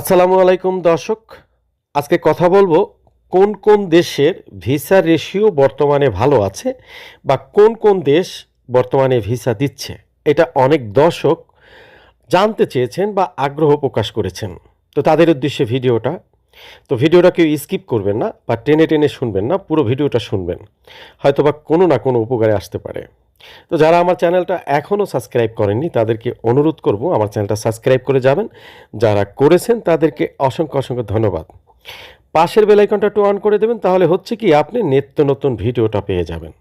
আসসালামু আলাইকুম, দর্শক। আজকে কথা বলব কোন কোন দেশের ভিসা রেশিও বর্তমানে ভালো আছে বা কোন কোন দেশ বর্তমানে ভিসা দিচ্ছে। এটা অনেক দর্শক জানতে চেয়েছেন বা আগ্রহ প্রকাশ করেছেন। তো তাদের উদ্দেশ্যে ভিডিওটা। তো ভিডিওটা কেউ স্কিপ করবেন না বা টেনে টেনে শুনবেন না, পুরো ভিডিওটা শুনবেন। হয়তো বা কোনো না কোনো উপকারে আসতে পারে। তো যারা আমার চ্যানেলটা এখনও সাবস্ক্রাইব করেননি, তাদেরকে অনুরোধ করব আমার চ্যানেলটা সাবস্ক্রাইব করে যাবেন। যারা করেছেন, তাদেরকে অসংখ্য অসংখ্য ধন্যবাদ। পাশের বেলাইকনটা টু অন করে দেবেন, তাহলে হচ্ছে কি আপনি নিত্য নতুন ভিডিওটা পেয়ে যাবেন।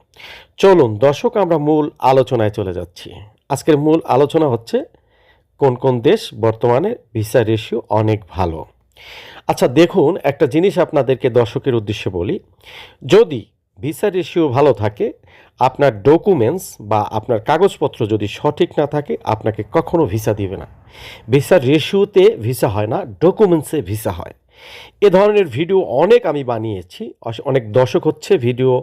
চলুন, দর্শক, আমরা মূল আলোচনায় চলে যাচ্ছি। আজকের মূল আলোচনা হচ্ছে, কোন কোন দেশ বর্তমানে ভিসা রেশিও অনেক ভালো? আচ্ছা দেখুন, একটা জিনিস আপনাদেরকে দর্শকের উদ্দেশ্যে বলি। যদি ভিসা রেশিও ভালো থাকে, আপনার ডকুমেন্টস বা আপনার কাগজপত্র যদি সঠিক না থাকে, আপনাকে কখনো ভিসা দিবে না। ভিসা রেশিওতে ভিসা হয় না ডকুমেন্টসে ভিসা হয়। এ ধরনের ভিডিও অনেক আমি বানিয়েছি অনেক দর্শক হচ্ছে ভিডিও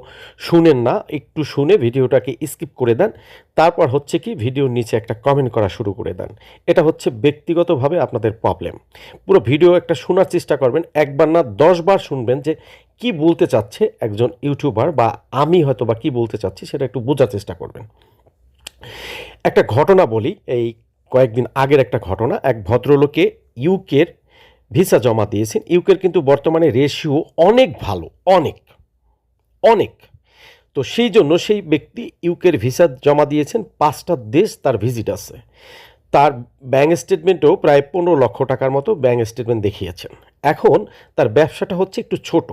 শুনেন না, একটু শুনে ভিডিওটাকে স্কিপ করে দেন, তারপর হচ্ছে কি ভিডিওর নিচে একটা কমেন্ট করা শুরু করে দেন। এটা হচ্ছে ব্যক্তিগতভাবে আপনাদের প্রবলেম পুরো ভিডিও একটা শোনার চেষ্টা করবেন, একবার না দশবার শুনবেন যে কি বলতে চাচ্ছে একজন ইউটিউবার বা আমি হয়তো বা কী বলতে চাচ্ছি সেটা একটু বোঝার চেষ্টা করবেন। একটা ঘটনা বলি, এই কয়েকদিন আগের একটা ঘটনা, এক ভদ্রলোকে ইউকের ভিসা জমা দিয়েছেন। ইউকের কিন্তু বর্তমানে রেশিও অনেক ভালো, অনেক অনেক। তো সেই জন্য সেই ব্যক্তি ইউকের ভিসা জমা দিয়েছেন, পাঁচটা দেশ তার ভিজিট আছে। তার ব্যাঙ্ক স্টেটমেন্টও প্রায় পনেরো লক্ষ টাকার মতো ব্যাঙ্ক স্টেটমেন্ট দেখিয়েছেন। এখন তার ব্যবসাটা হচ্ছে একটু ছোট।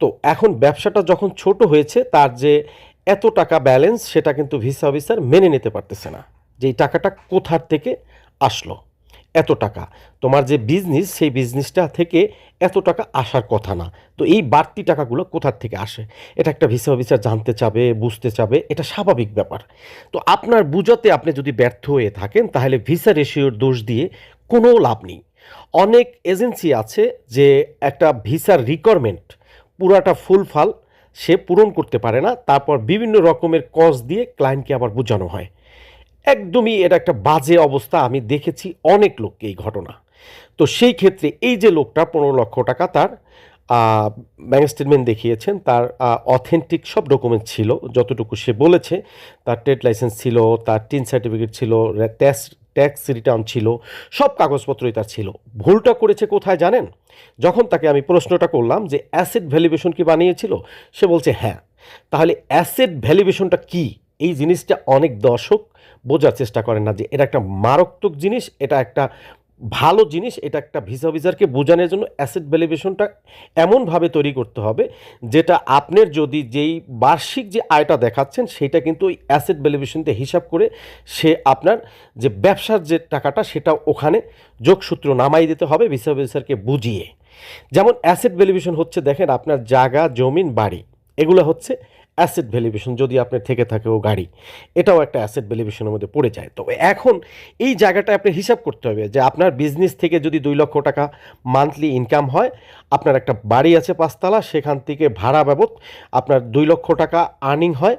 তো এখন ব্যবসাটা যখন ছোট হয়েছে, তার যে এত টাকা ব্যালেন্স সেটা কিন্তু ভিসা অফিসার মেনে নিতে পারতেছে না। যে এই টাকাটা কোথার থেকে আসলো? এত টাকা। তোমার যে বিজনেস সেই বিজনেসটা থেকে এত টাকা আসার কথা না। তো এই বাড়তি টাকাগুলো কোথার থেকে আসে? এটা একটা ভিসা অফিসার জানতে চাবে, বুঝতে চাবে, এটা স্বাভাবিক ব্যাপার। তো আপনার বুঝাতে আপনি যদি ব্যর্থ হয়ে থাকেন, তাহলে ভিসা রেশিওর দোষ দিয়ে কোনো লাভ নেই। অনেক এজেন্সি আছে যে একটা ভিসার রিকোয়ারমেন্ট পুরাটা ফুলফাল সে পূরণ করতে পারে না, তারপর বিভিন্ন রকমের কজ দিয়ে ক্লায়েন্টকে আবার বোঝানো হয়। একদমই এটা একটা বাজে অবস্থা, আমি দেখেছি অনেক লোককে এই ঘটনা। তো সেই ক্ষেত্রে এই যে লোকটা পনেরো লক্ষ টাকা তার ব্যাঙ্ক স্টেটমেন্ট দেখিয়েছেন, তার অথেন্টিক সব ডকুমেন্ট ছিল, যতটুকু সে বলেছে, তার ট্রেড লাইসেন্স ছিল, তার টিন সার্টিফিকেট ছিল ট্যাক্স ট্যাক্স রিটার্ন ছিল, সব কাগজপত্রই তার ছিল। ভুলটা করেছে কোথায় জানেন? যখন তাকে আমি প্রশ্নটা করলাম যে অ্যাসেট ভ্যালুয়েশন কি বানিয়েছিল, সে বলছে হ্যাঁ। তাহলে অ্যাসেট ভ্যালুয়েশনটা কি? এই জিনিসটা অনেক দর্শক বোঝার চেষ্টা করেন না যে এটা একটা মারাত্মক জিনিস, এটা একটা ভালো জিনিস, এটা একটা ভিসা অফিসারকে বোঝানোর জন্য অ্যাসেট ভ্যালুয়েশনটা এমনভাবে তৈরি করতে হবে, যেটা আপনার যদি যেই বার্ষিক যে আয়টা দেখাচ্ছেন, সেটা কিন্তু ওই অ্যাসেট ভ্যালুয়েশনতে হিসাব করে সে আপনার যে ব্যবসার যে টাকাটা, সেটা ওখানে যোগসূত্র নামাই দিতে হবে ভিসা অফিসারকে বুঝিয়ে। যেমন অ্যাসেট ভ্যালুয়েশন হচ্ছে, দেখেন আপনার জায়গা, জমিন, বাড়ি, এগুলো হচ্ছে অ্যাসেট ভ্যালুয়েশন যদি আপনার থেকে থাকে ও গাড়ি, এটাও একটা অ্যাসেট ভ্যালুয়েশনের মধ্যে পড়ে যায়। তবে এখন এই জায়গাটা আপনি হিসাব করতে হবে যে আপনার বিজনেস থেকে যদি দুই লক্ষ টাকা মান্থলি ইনকাম হয়, আপনার একটা বাড়ি আছে পাঁচতলা, সেখান থেকে ভাড়া বাবদ আপনার দুই লক্ষ টাকা আর্নিং হয়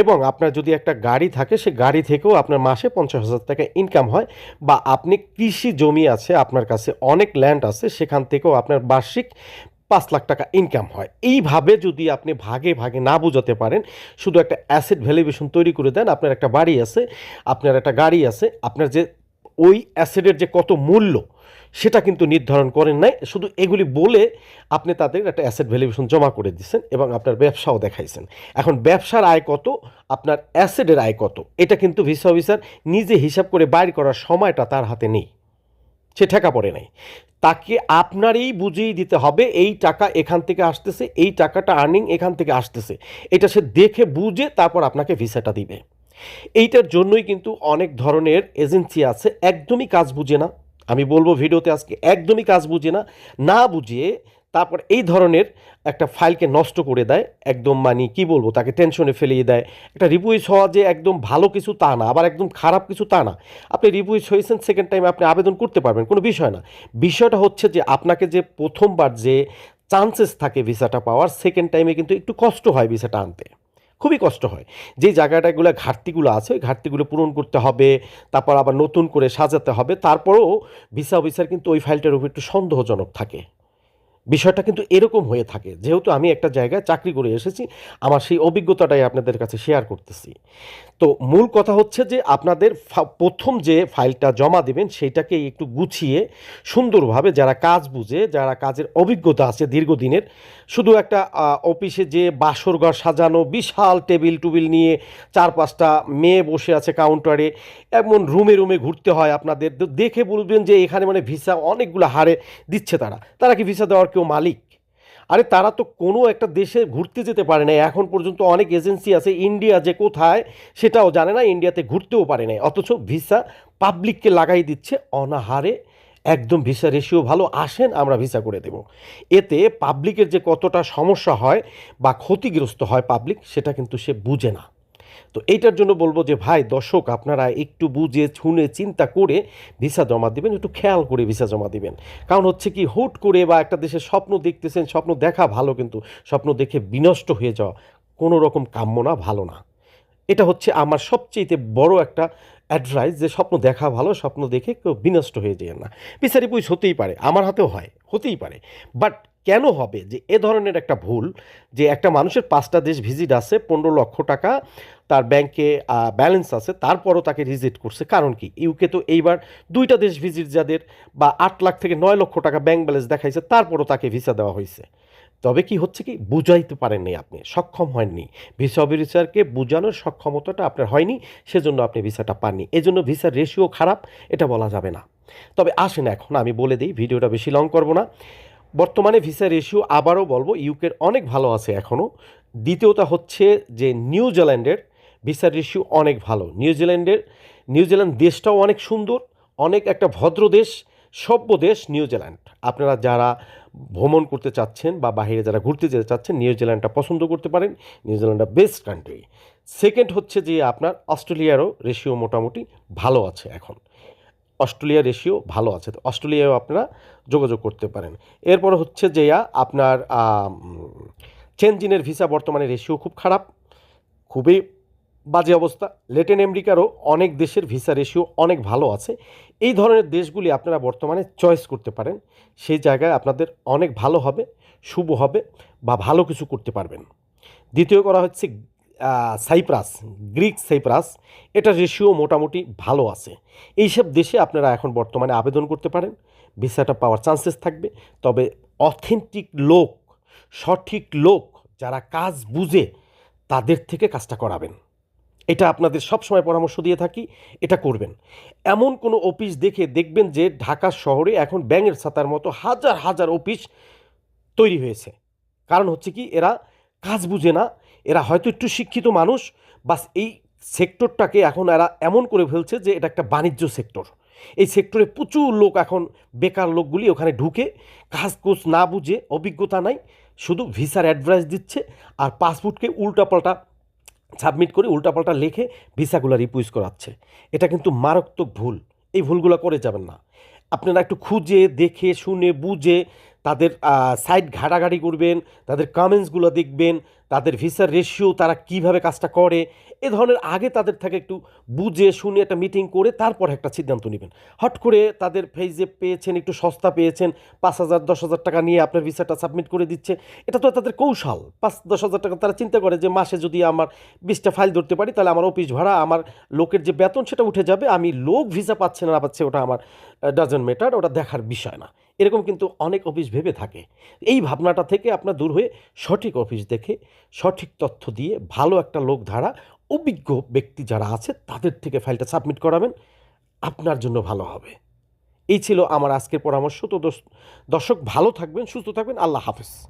এবং আপনার যদি একটা গাড়ি থাকে, সে গাড়ি থেকেও আপনার মাসে পঞ্চাশ হাজার টাকা ইনকাম হয় বা আপনি কৃষি জমি আছে, আপনার কাছে অনেক ল্যান্ড আছে, সেখান থেকেও আপনার বার্ষিক পাঁচ লাখ টাকা ইনকাম হয়। এইভাবে যদি আপনি ভাগে ভাগে না বোঝাতে পারেন, শুধু একটা অ্যাসেট ভ্যালুয়েশন তৈরি করে দেন, আপনার একটা বাড়ি আছে, আপনার একটা গাড়ি আছে, আপনার যে ওই অ্যাসেটের যে কত মূল্য, সেটা কিন্তু নির্ধারণ করেন নাই। শুধু এগুলি বলে আপনি তাদের একটা অ্যাসেট ভ্যালুয়েশন জমা করে দিচ্ছেন এবং আপনার ব্যবসাও দেখাইছেন। এখন ব্যবসার আয় কত, আপনার অ্যাসেটের আয় কত, এটা কিন্তু ভিসা অফিসার নিজে হিসাব করে বাইর করার সময়টা তার হাতে নেই। সে ঠেকা পড়ে নাই। তাকে আপনারই বুঝিয়ে দিতে হবে, এই টাকা এখান থেকে আসতেছে, এই টাকাটা আর্নিং এখান থেকে আসতেছে। এটা সে দেখে, বুঝে তারপর আপনাকে ভিসাটা দিবে। এইটার জন্যই কিন্তু অনেক ধরনের এজেন্সি আছে, একদমই কাজ বুঝে না। আমি বলব ভিডিওতে আজকে, একদমই কাজ বুঝে না। না বুঝিয়ে তারপর এই ধরনের একটা ফাইলকে নষ্ট করে দেয়, একদম মানে কি বলব, তাকে টেনশনে ফেলিয়ে দেয়। একটা রিপুইস হওয়া যে একদম ভালো কিছু তা না, আবার একদম খারাপ কিছু তা না। আপনি রিপুইস হয়েছেন সেকেন্ড টাইম আপনি আবেদন করতে পারবেন, কোনো বিষয় না। বিষয়টা হচ্ছে যে আপনাকে যে প্রথমবার যে চান্সেস থাকে ভিসাটা পাওয়ার সেকেন্ড টাইমে কিন্তু একটু কষ্ট হয় ভিসাটা আনতে। খুবই কষ্ট হয়। যে জায়গাটাগুলো ঘাটতিগুলো আছে, ওই ঘাটতিগুলো পূরণ করতে হবে, তারপর আবার নতুন করে সাজাতে হবে, তারপরেও ভিসা অফিসার কিন্তু ওই ফাইলটার উপর একটু সন্দেহজনক থাকে। বিষয়টা কিন্তু এরকম হয়ে থাকে। যেহেতু আমি একটা জায়গায় চাকরি করে এসেছি, আমার সেই অভিজ্ঞতাটাই আপনাদের কাছে শেয়ার করতেছি। তো মূল কথা হচ্ছে যে, আপনাদের প্রথম যে ফাইলটা জমা দেবেন সেইটাকে একটু গুছিয়ে সুন্দরভাবে যারা কাজ বুঝে, যারা কাজের অভিজ্ঞতা আছে দীর্ঘদিনের, শুধু একটা অফিসে যে বাসরঘর সাজানো, বিশাল টেবিল টুবিল নিয়ে চার পাঁচটা মেয়ে বসে আছে কাউন্টারে, এমন রুমে রুমে ঘুরতে হয় আপনাদের। দেখে বলবেন যে, এখানে মানে ভিসা অনেকগুলো হারে দিচ্ছে তারা। তারা কি ভিসা দেওয়ার কেউ মালিক। আরে তারা তো কোনো একটা দেশে ঘুরতে যেতে পারে না এখন পর্যন্ত অনেক এজেন্সি আছে, ইন্ডিয়া যে কোথায় সেটাও জানে না, ইন্ডিয়াতে ঘুরতেও পারে না অথচ ভিসা পাবলিককে লাগাই দিচ্ছে অনাহারে। একদম ভিসা রেশিও ভালো, আসেন আমরা ভিসা করে দেব। এতে পাবলিকের যে কতটা সমস্যা হয় বা ক্ষতিগ্রস্ত হয় পাবলিক সেটা কিন্তু সে বুঝে না। তো এইটার জন্য বলব যে, ভাই, দর্শক, আপনারা একটু বুঝে, শুনে, চিন্তা করে ভিসা জমা দেবেন, একটু খেয়াল করে ভিসা জমা দেবেন। কারণ হচ্ছে কি, হুট করে বা একটা দেশের স্বপ্ন দেখতেছেন, স্বপ্ন দেখা ভালো, কিন্তু স্বপ্ন দেখে বিনষ্ট হয়ে যাওয়া কোনো রকম কাম্য না, ভালো না। এটা হচ্ছে আমার সবচেয়ে বড় একটা অ্যাডভাইস যে স্বপ্ন দেখা ভালো, স্বপ্ন দেখে কেউ বিনষ্ট হয়ে যায় না। বিচারি পুইস হতেই পারে, আমার হাতেও হয়, হতেই পারে। বাট কেন হবে যে এ ধরনের একটা ভুল, যে একটা মানুষের পাঁচটা দেশ ভিজিট আছে, পনেরো লক্ষ টাকা তার ব্যাংকে ব্যালেন্স আছে, তারপরও তাকে ভিজিট করছে। কারণ কি? ইউকে তো এইবার দুইটা দেশ ভিজিট যাদের বা আট লাখ থেকে নয় লক্ষ টাকা ব্যাংক ব্যালেন্স দেখাইছে, তারপরও তাকে ভিসা দেওয়া হয়েছে তবে কি হচ্ছে কি? বুঝাইতে পারেননি আপনি, সক্ষম হননি। ভিসা অফিসারকে বোঝানোর সক্ষমতাটা আপনার হয়নি, সেজন্য আপনি ভিসাটা পাননি। এজন্য ভিসার রেশিও খারাপ, এটা বলা যাবে না। তবে আসেন এখন, আমি বলে দিই, ভিডিওটা বেশি লং করব না। বর্তমানে ভিসা রেশিও আবারও বলব ইউকের অনেক ভালো আছে এখনও দ্বিতীয়টা হচ্ছে যে নিউজিল্যান্ডের ভিসার রেশিও অনেক ভালো। নিউজিল্যান্ডের নিউজিল্যান্ড দেশটাও অনেক সুন্দর, অনেক একটা ভদ্র দেশ, সভ্য দেশ নিউজিল্যান্ড আপনারা যারা ভ্রমণ করতে চাচ্ছেন বা বাইরে যারা ঘুরতে যেতে চাচ্ছেন নিউজিল্যান্ডটা পছন্দ করতে পারেন নিউজিল্যান্ডটা বেস্ট কান্ট্রি। সেকেন্ড হচ্ছে যে আপনার অস্ট্রেলিয়ারও রেশিও মোটামুটি ভালো আছে এখন। অস্ট্রেলিয়ার রেশিও ভালো আছে, তো অস্ট্রেলিয়াও আপনারা যোগাযোগ করতে পারেন। এরপর হচ্ছে যে আপনার চেনজিনের ভিসা বর্তমানে রেশিও খুব খারাপ, খুবই বাজে অবস্থা। লেটিন আমেরিকারও অনেক দেশের ভিসা রেশিও অনেক ভালো আছে। এই ধরনের দেশগুলি আপনারা বর্তমানে চয়েস করতে পারেন। সেই জায়গায় আপনাদের অনেক ভালো হবে, শুভ হবে বা ভালো কিছু করতে পারবেন। দ্বিতীয় করা হচ্ছে সাইপ্রাস গ্রিক সাইপ্রাস এটা রেশিও মোটামুটি ভালো আছে। এইসব দেশে আপনারা এখন বর্তমানে আবেদন করতে পারেন। ভিসাটা পাওয়ার চান্সেস থাকবে। তবে অথেন্টিক লোক, সঠিক লোক যারা কাজ বুঝে, তাদের থেকে কাজটা করাবেন। এটা আপনাদের সবসময় পরামর্শ দিয়ে থাকি, এটা করবেন। এমন কোনো অফিস দেখে দেখবেন যে ঢাকা শহরে এখন ব্যাঙের ছাতার মতো হাজার হাজার অফিস তৈরি হয়েছে। কারণ হচ্ছে কি, এরা কাজ বুঝে না, এরা হয়তো একটু শিক্ষিত মানুষ, বাস এই সেক্টরটাকে এখন এরা এমন করে ফেলছে যে এটা একটা বাণিজ্য সেক্টর। এই সেক্টরে প্রচুর লোক এখন, বেকার লোকগুলি ওখানে ঢুকে কাজ কোজ না বুঝে, অভিজ্ঞতা নাই, শুধু ভিসার অ্যাডভাইস দিচ্ছে আর পাসপোর্টকে উল্টাপাল্টা সাবমিট করে উল্টাপাল্টা লিখে ভিসাগুলো রিপুইজ করাচ্ছে। এটা কিন্তু মারাত্মক ভুল। এই ভুলগুলো করে যাবেন না। আপনারা একটু খুঁজে, দেখে, শুনে, বুঝে তাদের সাইট ঘাটাঘাটি করবেন, তাদের কমেন্টসগুলো দেখবেন, তাদের ভিসার রেশিও তারা কীভাবে কাজটা করে এ ধরনের আগে তাদের থেকে একটু বুঝে শুনে একটা মিটিং করে তারপর একটা সিদ্ধান্ত নেবেন। হট করে তাদের ফেজে পেয়েছেন, একটু সস্তা পেয়েছেন, পাঁচ হাজার, দশ হাজার টাকা নিয়ে আপনার ভিসাটা সাবমিট করে দিচ্ছে, এটা তো তাদের কৌশল। পাঁচ, দশ হাজার টাকা তারা চিন্তা করে যে মাসে যদি আমার বিশটা ফাইল ধরতে পারি, তাহলে আমার অফিস ভাড়া, আমার লোকের যে বেতন, সেটা উঠে যাবে, আমি লোক ভিসা পাচ্ছে না, পাচ্ছে ওটা আমার ডাজন মেটার ওটা দেখার বিষয় না। এরকম কিন্তু অনেক অফিস ভেবে থাকে। এই ভাবনাটা থেকে আপনার দূর হয়ে সঠিক অফিস দেখে, সঠিক তথ্য দিয়ে, ভালো একটা লোক ধারা অভিজ্ঞ ব্যক্তি যারা আছে, তাদের থেকে ফাইলটা সাবমিট করাবেন। আপনার জন্য ভালো হবে। এই ছিল আমার আজকের পরামর্শ। তো দর্শ- দর্শক ভালো থাকবেন, সুস্থ থাকবেন। আল্লাহ হাফেজ।